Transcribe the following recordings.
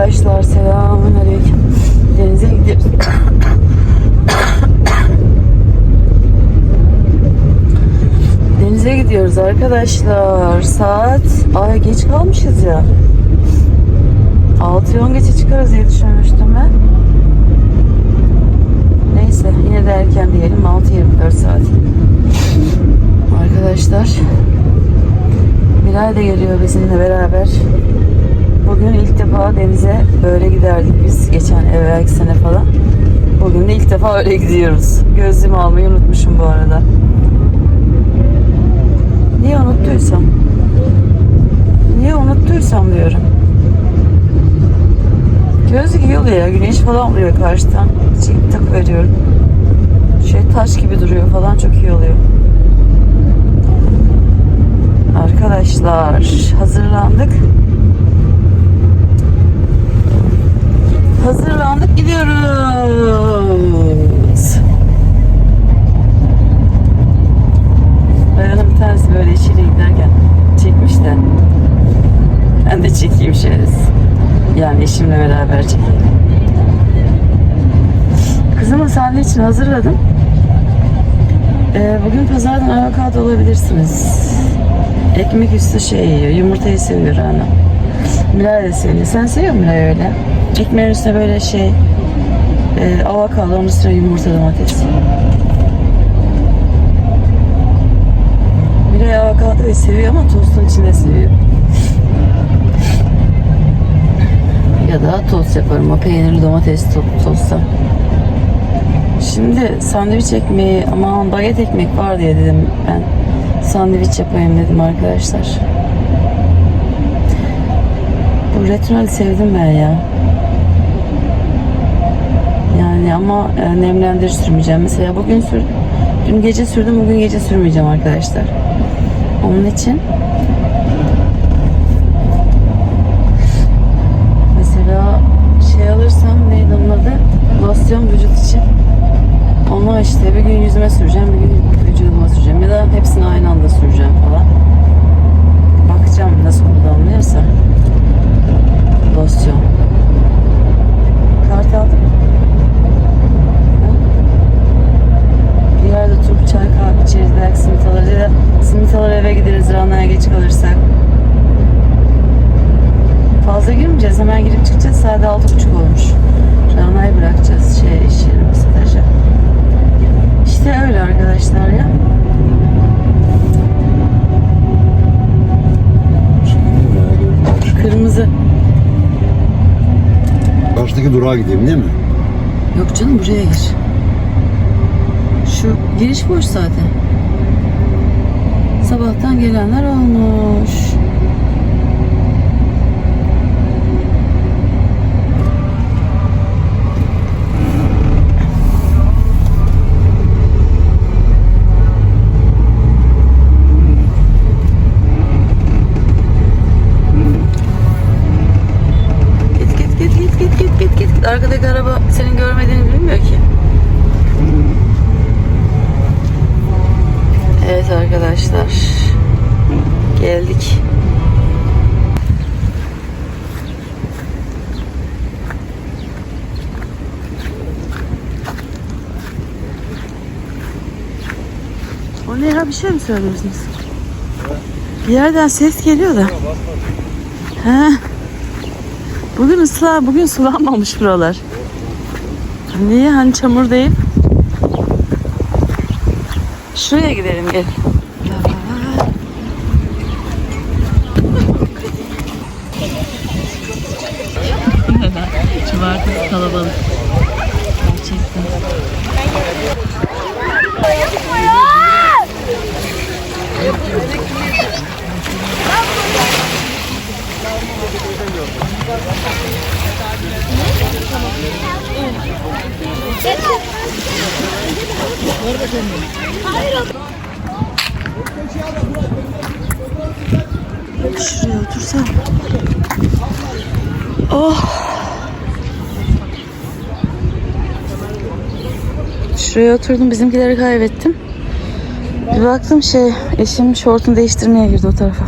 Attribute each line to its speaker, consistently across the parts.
Speaker 1: arkadaşlar. Selamünaleyküm. Denize gidiyoruz. Denize gidiyoruz arkadaşlar. Saat ay geç kalmışız ya. 6 10 geçe çıkarız diye düşünmüştüm ben. Neyse yine de erken diyelim 6-24 saat. Arkadaşlar Miray da geliyor bizimle beraber. Bugün ilk defa denize böyle giderdik biz geçen evvelki sene falan. Bugün de ilk defa öyle gidiyoruz. Gözlüğümü almayı unutmuşum bu arada. Niye unuttuysam? Niye unuttuysam diyorum. Gözlük iyi oluyor ya. Güneş falan vuruyor karşıdan. Çekip tak veriyorum. Şey taş gibi duruyor falan çok iyi oluyor. Arkadaşlar hazırlandık. Hazırlandık gidiyoruz. Bir tanesi böyle işiyle giderken çekmiş de ben de çekeyim şöyle. Yani eşimle beraber çekeyim. Kızımın sahne için hazırladım. Ee, bugün pazardan avokado alabilirsiniz. Ekmek üstü şey yiyor. Yumurtayı seviyor ana. Miray da seviyor. Sen seviyor musun Miray öyle? Ekmeğin üstüne böyle şey e, avokado, onun üstüne yumurta domates. Miray avokadoyu seviyor ama tostun içinde seviyor. Ya da tost yaparım. O peynirli domates to- tosta. Şimdi sandviç ekmeği, aman baget ekmek var diye dedim ben. Sandviç yapayım dedim arkadaşlar. Bu retinol sevdim ben ya. Yani ama e, nemlendirici sürmeyeceğim. Mesela bugün sür, dün gece sürdüm, bugün gece sürmeyeceğim arkadaşlar. Onun için mesela şey alırsam neydi onun adı? Losyon vücut için. Onu işte bir gün yüzüme süreceğim, bir gün vücuduma süreceğim. Ya da hepsini aynı anda süreceğim falan. Bakacağım nasıl kullanılıyorsa. Losyon. Kart aldım. Ha? Bir yerde oturup çay kahve içeriz belki simit alırız da simit alır eve gideriz Rana'ya geç kalırsak. Fazla girmeyeceğiz. Hemen girip çıkacağız. Saat altı buçuk olmuş. Rana'yı bırakacağız şey iş staja. İşte öyle arkadaşlar ya.
Speaker 2: Karşıdaki durağa gideyim değil mi?
Speaker 1: Yok canım buraya gir. Şu giriş boş zaten. Sabahtan gelenler olmuş. Arkadaşlar. Geldik. O ne ya bir şey mi söylüyorsunuz? Bir yerden ses geliyor da. He. Bugün ıslah, bugün sulanmamış buralar. Niye? Hani çamur değil. Şuraya gidelim gel. Hoşçakalın. Şuraya oturdum. Bizimkileri kaybettim. Bir baktım şey eşim şortunu değiştirmeye girdi o tarafa.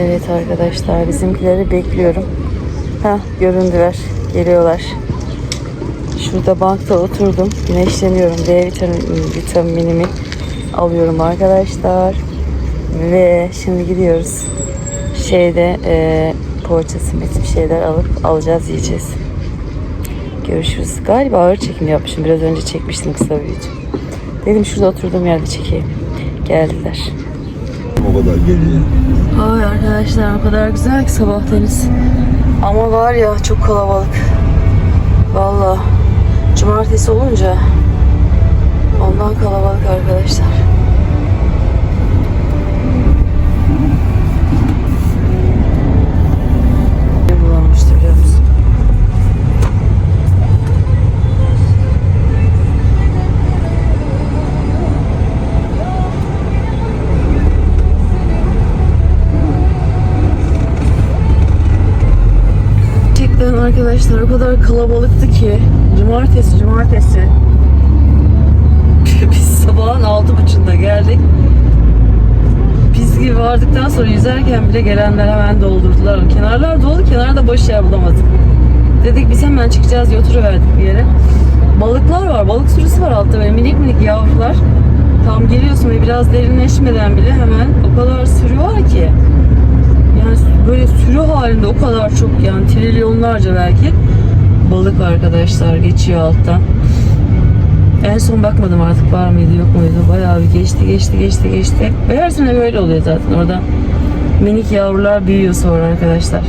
Speaker 1: Evet arkadaşlar bizimkileri bekliyorum. Heh göründüler. Geliyorlar. Şurada bankta oturdum. Güneşleniyorum. D vitamin, vitaminimi alıyorum arkadaşlar. Ve şimdi gidiyoruz. Şeyde e, poğaça simit bir şeyler alıp alacağız yiyeceğiz. Görüşürüz. Galiba ağır çekim yapmışım. Biraz önce çekmiştim kısa bir video. Dedim şurada oturduğum yerde çekeyim. Geldiler.
Speaker 2: O kadar geliyor.
Speaker 1: Ay arkadaşlar o kadar güzel ki sabah deniz. Ama var ya çok kalabalık. Valla cumartesi olunca ondan kalabalık arkadaşlar. Arkadaşlar o kadar kalabalıktı ki cumartesi cumartesi biz sabahın altı buçuğunda geldik. Biz gibi vardıktan sonra yüzerken bile gelenler hemen doldurdular. Kenarlar dolu, kenarda boş yer bulamadık. Dedik biz hemen çıkacağız diye oturuverdik bir yere. Balıklar var, balık sürüsü var altta böyle minik minik yavrular. Tam geliyorsun ve biraz derinleşmeden bile hemen o kadar sürü var ki. Yani böyle sürü halinde o kadar çok yani trilyonlarca belki balık arkadaşlar geçiyor alttan. En son bakmadım artık var mıydı yok muydu. Bayağı bir geçti geçti geçti geçti. Ve her sene böyle oluyor zaten orada. Minik yavrular büyüyor sonra arkadaşlar.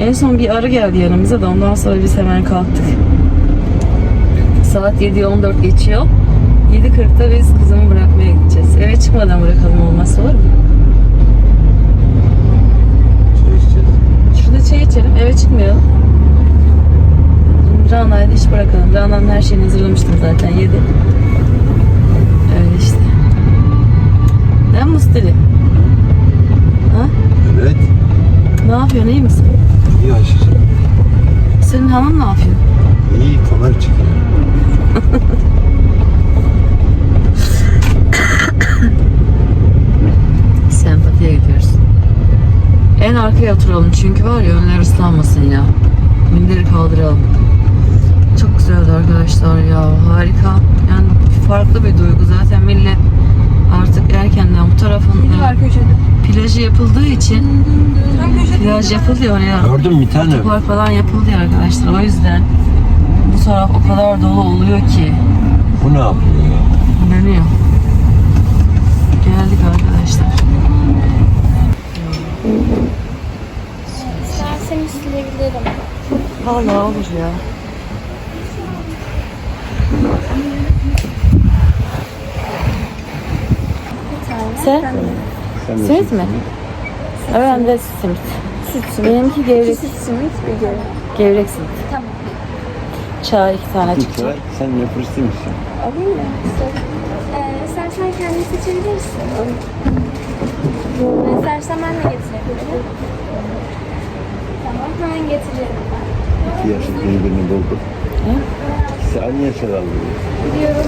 Speaker 1: En son bir arı geldi yanımıza da ondan sonra biz hemen kalktık. Saat 7'ye 14 geçiyor. 7.40'da biz kızımı bırakmaya gideceğiz. Eve çıkmadan bırakalım olmazsa olur mu? Şurada çay içelim, eve çıkmayalım. Rana'ya da iş bırakalım. Rana'nın her şeyini hazırlamıştım zaten, yedi. Öyle işte. Ne Musteli? Ha?
Speaker 2: Evet.
Speaker 1: Ne yapıyorsun, iyi misin?
Speaker 2: İyi Ayşe.
Speaker 1: Senin hanım ne yapıyor?
Speaker 2: İyi kamera çekiyor.
Speaker 1: Sempatiye gidiyoruz. En arkaya oturalım çünkü var ya önler ıslanmasın ya. Minderi kaldıralım. Çok güzeldi arkadaşlar ya harika. Yani farklı bir duygu zaten millet artık erkenden bu tarafın plajı yapıldığı için plaj yapıldı ya
Speaker 2: mü bir tane?
Speaker 1: Park falan yapıldı ya arkadaşlar. O yüzden bu taraf o kadar dolu oluyor ki
Speaker 2: Bu ne yapıyor ya?
Speaker 1: dönüyor. Geldik arkadaşlar. Vallahi olur ya. Sen? Simit mi? Ben de simit.
Speaker 3: Süt simit.
Speaker 1: Benimki gevrek,
Speaker 3: Süt simit bir göre.
Speaker 1: gevrek simit.
Speaker 3: Tamam.
Speaker 1: Çay iki tane çıkacak.
Speaker 2: Sen nefretli misin?
Speaker 3: Alayım mı? Ee, istersen kendin seçebilirsin. Ee, İstersen ben de getirebilirim. Tamam hemen getiriyorum ben.
Speaker 2: İki yaşlı birbirini buldu.
Speaker 1: Hı?
Speaker 2: İkisi aynı yaşlar
Speaker 3: Gidiyorum.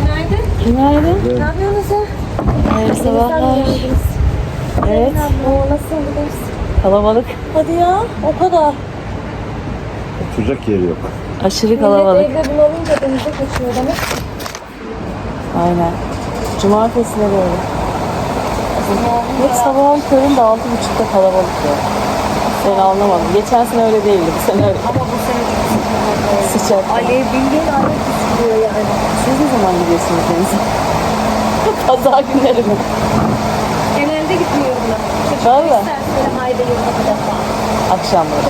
Speaker 3: Günaydın.
Speaker 1: Günaydın.
Speaker 3: Ne yapıyorsunuz ya?
Speaker 1: Hayırlı sabahlar. Evet,
Speaker 3: Oo, nasıl buradayız?
Speaker 1: kalabalık.
Speaker 3: Hadi ya. O kadar.
Speaker 2: Oturacak yeri yok.
Speaker 1: Aşırı kalabalık.
Speaker 3: Millet evde bulalınca denize kaçıyor demek.
Speaker 1: Aynen. Cumartesi de böyle. Hep sabahın köründe altı buçukta kalabalık ya. Ben anlamadım. Geçen sene öyle değildi. Bu sene öyle.
Speaker 3: Ama bu sene
Speaker 1: Sıcak.
Speaker 3: Alev bildiğin alev tutuyor yani.
Speaker 1: Siz ne zaman gidiyorsunuz denize? Pazar günleri mi?
Speaker 3: Genelde gitmiyorum ben. Çocuk
Speaker 1: Valla.
Speaker 3: isterse böyle ayda yılda bir defa.
Speaker 1: Akşamları.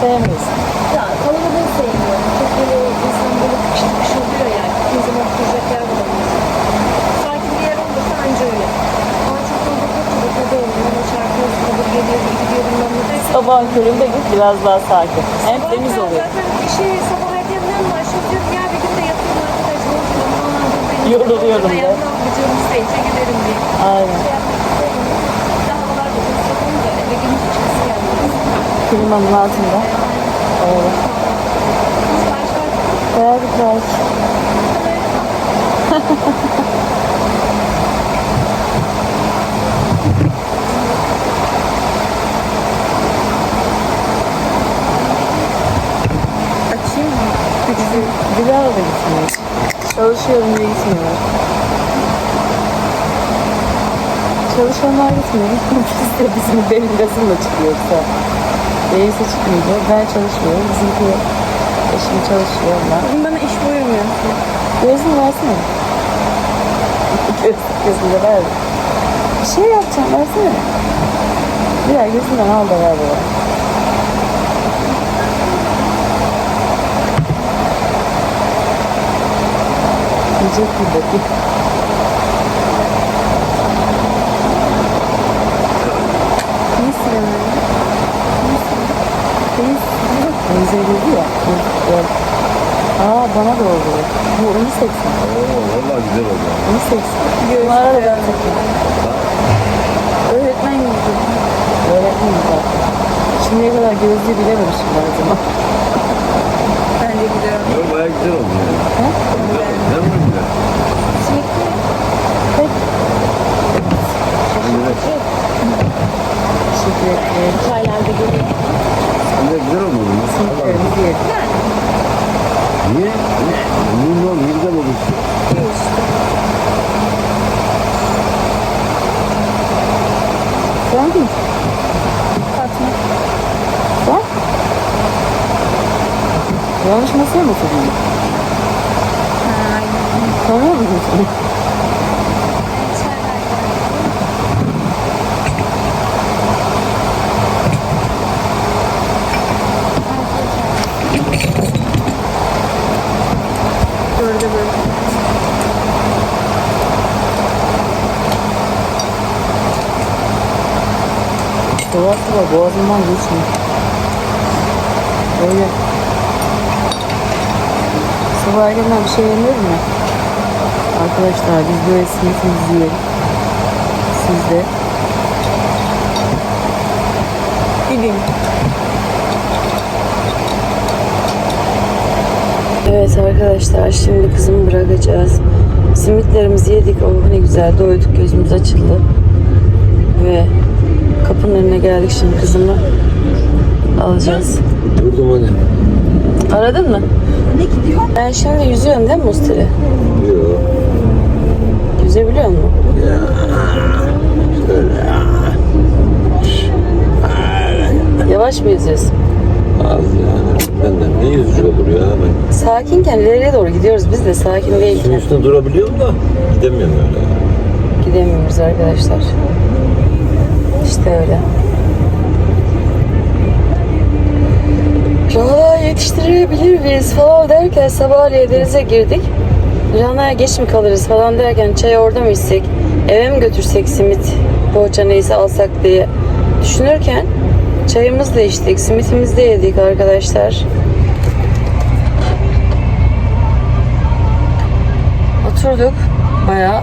Speaker 1: Sevmiyorsun.
Speaker 3: Ya kalabalığı sevmiyorum. Çok böyle insan böyle kışın kış oluyor yani. Kim zaman oturacak yer bulamıyorsun. Sakin bir yer olursa anca öyle. Ama çok fazla oturacak tadı oluyor. Ona çarpıyorsun, olur geliyor, bir gidiyor bilmem ne dersin.
Speaker 1: Sabahın köründe git biraz daha sakin. Hem
Speaker 3: Sabah
Speaker 1: temiz oluyor.
Speaker 3: Zaten işe sabah erkenden başlatıyorum. Ya bir gün de yatıyorum arkadaş. Ne oluyor? Aman buradayım.
Speaker 1: Yoruluyorum
Speaker 3: Burada
Speaker 1: de.
Speaker 3: Yandan bir canım isteyince giderim diye.
Speaker 1: Aynen.
Speaker 3: Şey havalar da sıcak olunca eve gün çıkması gelmiyor.
Speaker 1: Klimanın altında. Öyle.
Speaker 3: Sipariş var.
Speaker 1: Daha da gitmiyor. Çalışıyorum diye gitmiyorlar. Çalışanlar gitmiyor. Biz de bizim benim gazımla çıkıyorsa. Değilse çıkmıyor. Ben çalışmıyorum. Bizimki eşim çalışıyor. Onlar.
Speaker 3: Bugün bana iş buyurmuyor.
Speaker 1: Gözünü versene. Göz, gözünü de ver. Bir şey yapacağım versene. Birer gözünden al da ver bana. Bir bakayım.
Speaker 3: Neyse yani.
Speaker 1: Teyze dedi ya. Aa bana da oldu. Bu 10.80.
Speaker 2: Oo valla güzel oldu.
Speaker 1: 10.80. Bunlara da ben.
Speaker 3: Öğretmen gibi.
Speaker 1: Öğretmenim zaten. Şimdiye kadar gözlüğü bilememişim her zaman.
Speaker 3: Bence gidiyor.
Speaker 2: Yok baya güzel oldu yani.
Speaker 1: Ha?
Speaker 2: Güzel, güzel mi güzel?
Speaker 3: Çiçekli.
Speaker 2: Güzel.
Speaker 1: Teşekkür ederim.
Speaker 3: Çaylarda geliyor.
Speaker 2: Güzel, güzel oldu. Valla.
Speaker 1: Simitlerimizi yedik.
Speaker 2: Niye? Niye? Niye ne oldu? Niye güzel oldu?
Speaker 1: Sen mi?
Speaker 3: Fatma.
Speaker 1: Sen? Yanlış masaya mı oturdun? Tanıyor musun seni?
Speaker 3: Böyle böyle.
Speaker 1: Dolapta var boğazımdan geçmiyor. Böyle. Sabah erkenden bir şey yemiyor mu? Arkadaşlar biz böyle simitimizi yiyelim. Siz de.
Speaker 3: Gidin.
Speaker 1: Evet arkadaşlar şimdi kızımı bırakacağız. Simitlerimizi yedik. Oh ne güzel doyduk gözümüz açıldı. Ve kapının önüne geldik şimdi kızımı alacağız.
Speaker 2: Durdum hadi.
Speaker 1: Aradın mı?
Speaker 3: Ne gidiyor?
Speaker 1: Ben şimdi yüzüyorum değil mi Musteri?
Speaker 2: Yok.
Speaker 1: Yüzebiliyor musun? Yavaş mı yüzüyorsun?
Speaker 2: Az yani. Benden ne yüzücü olur ya ben.
Speaker 1: Sakinken ileriye doğru gidiyoruz biz de sakin
Speaker 2: Suyun
Speaker 1: değilken.
Speaker 2: üstünde durabiliyorum da gidemiyorum öyle.
Speaker 1: Gidemiyoruz arkadaşlar. İşte öyle. Rana yetiştirebilir miyiz falan derken sabahleyin denize girdik. Rana'ya geç mi kalırız falan derken çay orada mı içsek, eve mi götürsek simit, poğaça neyse alsak diye düşünürken çayımızı da içtik, simitimizi de yedik arkadaşlar. Oturduk bayağı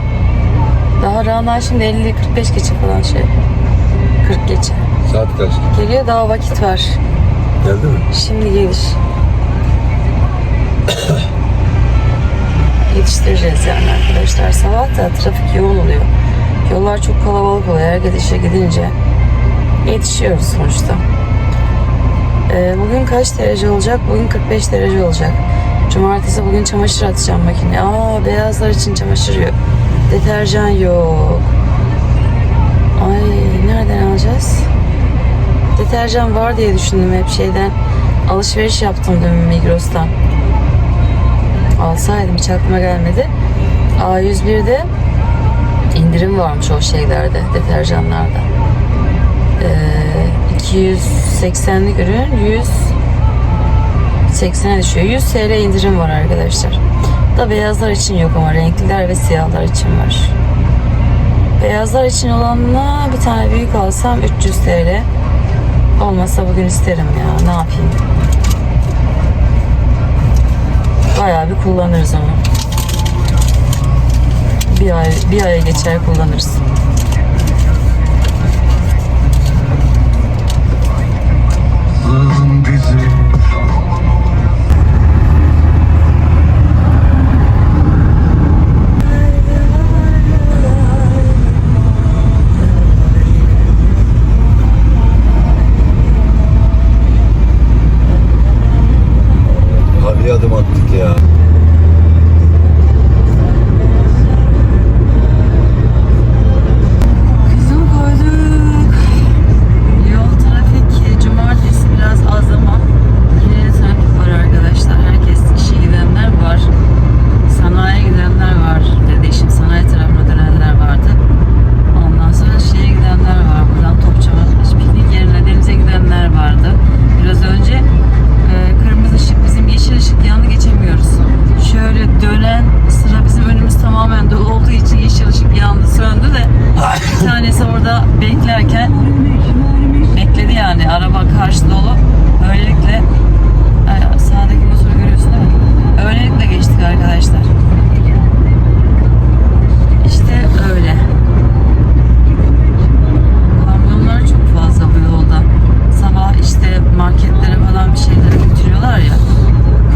Speaker 1: daha Rana şimdi 50-45 geçe falan şey. 40 geçe.
Speaker 2: Saat kaç?
Speaker 1: Geliyor daha vakit var.
Speaker 2: Geldi mi?
Speaker 1: Şimdi gelir. Yetiştireceğiz yani arkadaşlar. Sabah da trafik yoğun oluyor. Yollar çok kalabalık oluyor. Herkes işe gidince yetişiyoruz sonuçta. Ee, bugün kaç derece olacak? Bugün 45 derece olacak. Cumartesi bugün çamaşır atacağım makineye. Aa beyazlar için çamaşır yok. Deterjan yok. Ay nereden alacağız? Deterjan var diye düşündüm hep şeyden. Alışveriş yaptım dün Migros'tan. Alsaydım hiç aklıma gelmedi. A101'de indirim varmış o şeylerde, deterjanlarda. Ee, 280'lik ürün 180'e düşüyor. 100 TL indirim var arkadaşlar. Da beyazlar için yok ama renkliler ve siyahlar için var. Beyazlar için olanla bir tane büyük alsam 300 TL. Olmasa bugün isterim ya. Ne yapayım? Bayağı bir kullanırız onu. Bir ay bir aya geçer kullanırız.
Speaker 2: Hadi tamamen dolu olduğu
Speaker 1: için yeşil ışık yandı söndü de bir tanesi orada beklerken bekledi yani araba karşı dolu. Böylelikle e, sağdaki motoru görüyorsun değil mi? Öylelikle geçtik arkadaşlar. İşte öyle. Kamyonlar çok fazla bu yolda. Sabah işte marketlere falan bir şeylere götürüyorlar ya.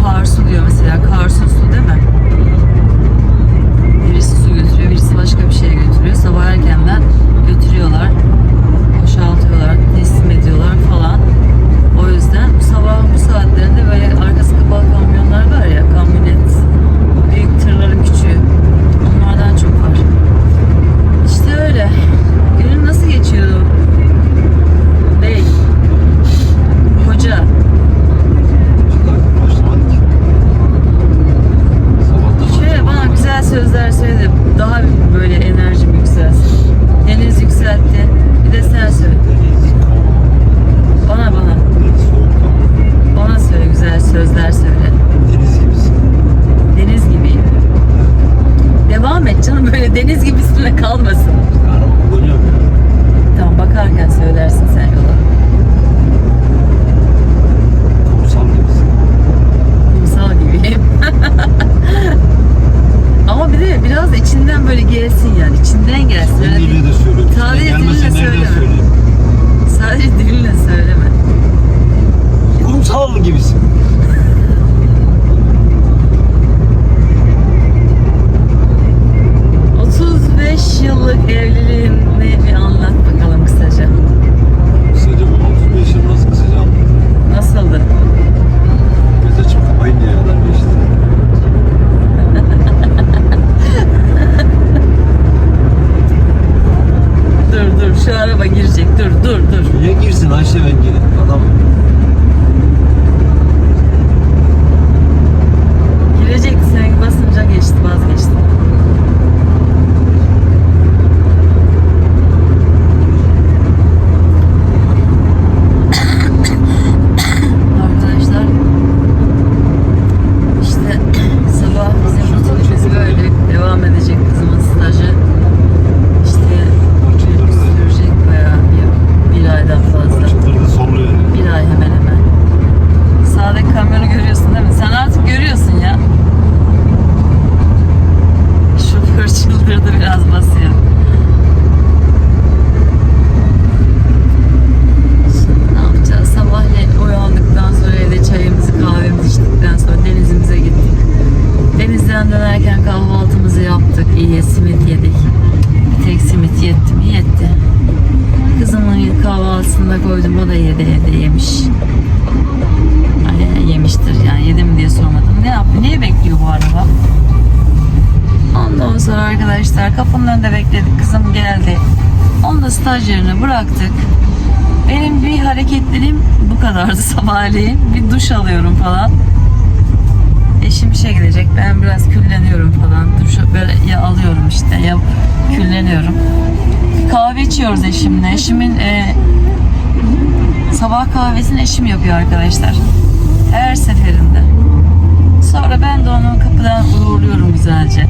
Speaker 1: Kar su diyor mesela. Kar su su değil mi? Götürüyor, birisi başka bir şey götürüyor. Sabah erkenden götürüyorlar. Boşaltıyorlar, teslim ediyorlar falan. O yüzden bu sabah bu saatlerinde böyle arkası kapalı kamyonlar var ya, kamyonet, büyük tırların küçüğü. Onlardan çok var. İşte öyle. Günün nasıl geçiyor? Bey. Hoca.
Speaker 2: Başlamadık ki. Sabahtan
Speaker 1: Şöyle bana güzel sözler söyle. Daha bir böyle enerjim yükselsin. Deniz yükseltti. Bir de sen söyle.
Speaker 2: Deniz,
Speaker 1: Bana bana.
Speaker 2: deniz soğuk ama
Speaker 1: Bana söyle güzel sözler söyle.
Speaker 2: deniz gibisin.
Speaker 1: Deniz gibiyim. Devam et canım böyle deniz gibisine kalmasın.
Speaker 2: Araba kullanıyorum ya.
Speaker 1: Tamam bakarken söylersin sen yola.
Speaker 2: Kumsal gibisin.
Speaker 1: Kumsal gibiyim. Ama bir de biraz da içinden böyle gelsin yani. içinden gelsin. Öyle
Speaker 2: diliyle de söylüyorum.
Speaker 1: Sadece dilinle söyleme. Sadece dilinle söyleme.
Speaker 2: Kumsal gibisin.
Speaker 1: ...35 yıllık evliliğini bir anlat bakalım kısaca.
Speaker 2: Kısaca bu 35 yıl nasıl kısaca anlatayım.
Speaker 1: Nasıldı?
Speaker 2: Göz açıp kapayıncaya kadar geçti.
Speaker 1: Dur dur şu araba girecek dur dur dur.
Speaker 2: Niye girsin Ayşe bence? Adam
Speaker 1: Girecekti sen basınca geçti vazgeçti. Arkadaşlar işte sabah bizim rutinimiz böyle devam edecek kızımın stajı. İşte sürecek bayağı bir, bir aydan fazla.
Speaker 2: çıldırdı soruluyor. yani.
Speaker 1: Bir ay hemen hemen. Sağdaki kamyonu görüyorsun değil mi? Sen artık görüyorsun ya. Şoför çıldırdı biraz basıyor. Şimdi ne yapacağız? Sabahleyin uyandıktan sonra evde çayımızı kahvemizi içtikten sonra denizimize gittik. Denizden dönerken kahvaltımızı yaptık. İyi simit yedik. Bir tek simit yetti mi? Yetti. Kızımın kahvaltısını da koydum. O da yedi evde yemiş. Ay, yemiştir yani. Yedi mi diye sormadım. Ne yapıyor? Niye bekliyor bu araba? Ondan sonra arkadaşlar kapının önünde bekledik. Kızım geldi. Onu da stajyerini bıraktık. Benim bir hareketliliğim bu kadardı sabahleyin. Bir duş alıyorum falan. Eşim işe gidecek. Ben biraz külleniyorum falan. Duş böyle ya alıyorum işte ya külleniyorum. Kahve içiyoruz eşimle. Eşimin e, sabah kahvesini eşim yapıyor arkadaşlar. Her seferinde. Sonra ben de onu kapıdan uğurluyorum güzelce.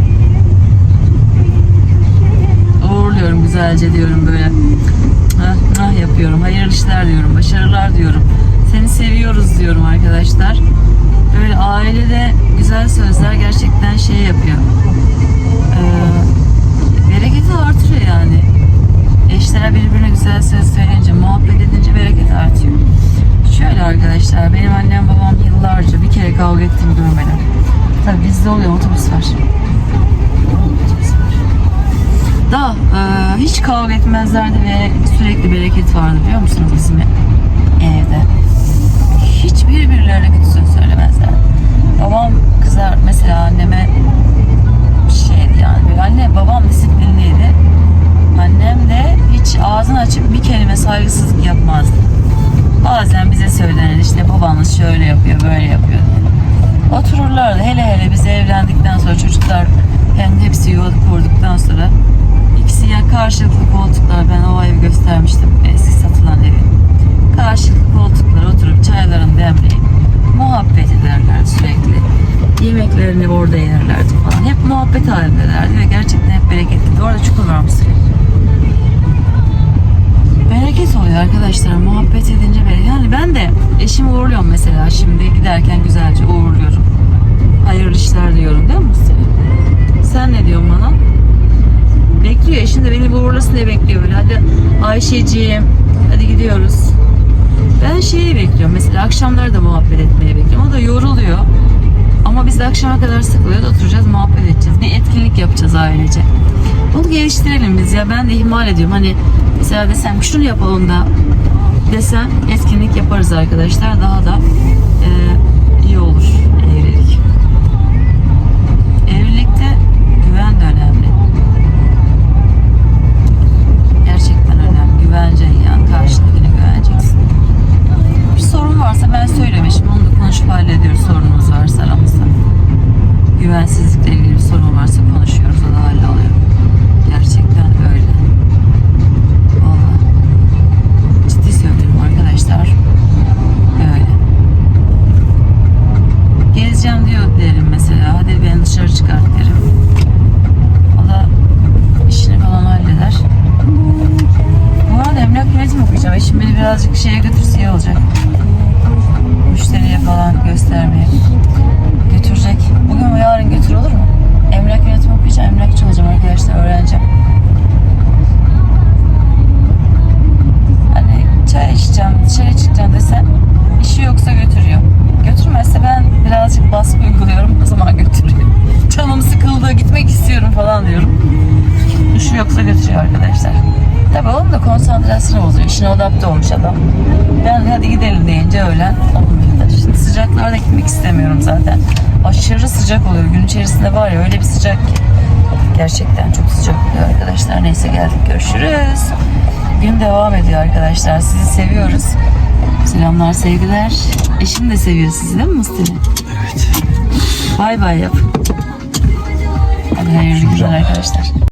Speaker 1: Uğurluyorum güzelce diyorum böyle. Ah, ah yapıyorum. Hayırlı işler diyorum. Başarılar diyorum. Seni seviyoruz diyorum arkadaşlar. Böyle ailede güzel sözler gerçekten şey yapıyor. Ee, bereketi artırıyor yani. Eşler birbirine güzel söz söyleyince, muhabbet edince bereket artıyor. Şöyle arkadaşlar, benim annem babam yıllarca bir kere kavga ettiğimi görmedim. Tabii bizde oluyor, otobüs var. Da e, hiç kavga etmezlerdi ve sürekli bereket vardı biliyor musunuz bizim saygısızlık yapmazdı. Bazen bize söylenir işte babanız şöyle yapıyor böyle yapıyor diye. Otururlardı hele hele biz evlendikten sonra çocuklar hem hepsi yuva kurduktan sonra ikisi ya karşılıklı koltuklar ben o evi göstermiştim eski satılan evi. Karşılıklı koltuklara oturup çaylarını demleyip muhabbet ederler sürekli. Yemeklerini orada yerlerdi falan. Hep muhabbet halindelerdi ve gerçekten hep bereketliydi. Orada çukur varmış sürekli. Oluyor arkadaşlar. Muhabbet edince böyle. Yani ben de eşimi uğurluyorum mesela. Şimdi giderken güzelce uğurluyorum. Hayırlı işler diyorum değil mi Mustafa? Sen ne diyorsun bana? Bekliyor. Eşim de beni bir uğurlasın diye bekliyor böyle. Hadi Ayşeciğim hadi gidiyoruz. Ben şeyi bekliyorum. Mesela akşamları da muhabbet etmeye bekliyorum. O da yoruluyor. Ama biz de akşama kadar sıkılıyoruz. Oturacağız, muhabbet edeceğiz. Bir etkinlik yapacağız ailece. Bunu geliştirelim biz ya. Ben de ihmal ediyorum. Hani mesela desem şunu yapalım da desem etkinlik yaparız arkadaşlar. Daha da e, iyi olur İçeceğim, dışarı çıkacağım desem işi yoksa götürüyor. Götürmezse ben birazcık baskı uyguluyorum. O zaman götürüyor. Canım sıkıldı, gitmek istiyorum falan diyorum. İşi yoksa götürüyor arkadaşlar. Tabii onun da konsantrasyonu bozuyor. İşine adapte olmuş adam. Ben hadi gidelim deyince öğlen olmuyor. Şimdi sıcaklarda gitmek istemiyorum zaten. Aşırı sıcak oluyor. Gün içerisinde var ya öyle bir sıcak ki. Gerçekten çok sıcak oluyor arkadaşlar. Neyse geldik görüşürüz. Gün devam ediyor arkadaşlar. Sizi seviyoruz. Selamlar sevgiler. Eşim de seviyor sizi değil mi Mustafa?
Speaker 2: Evet.
Speaker 1: Bay bay yap. Hadi hayırlı günler arkadaşlar.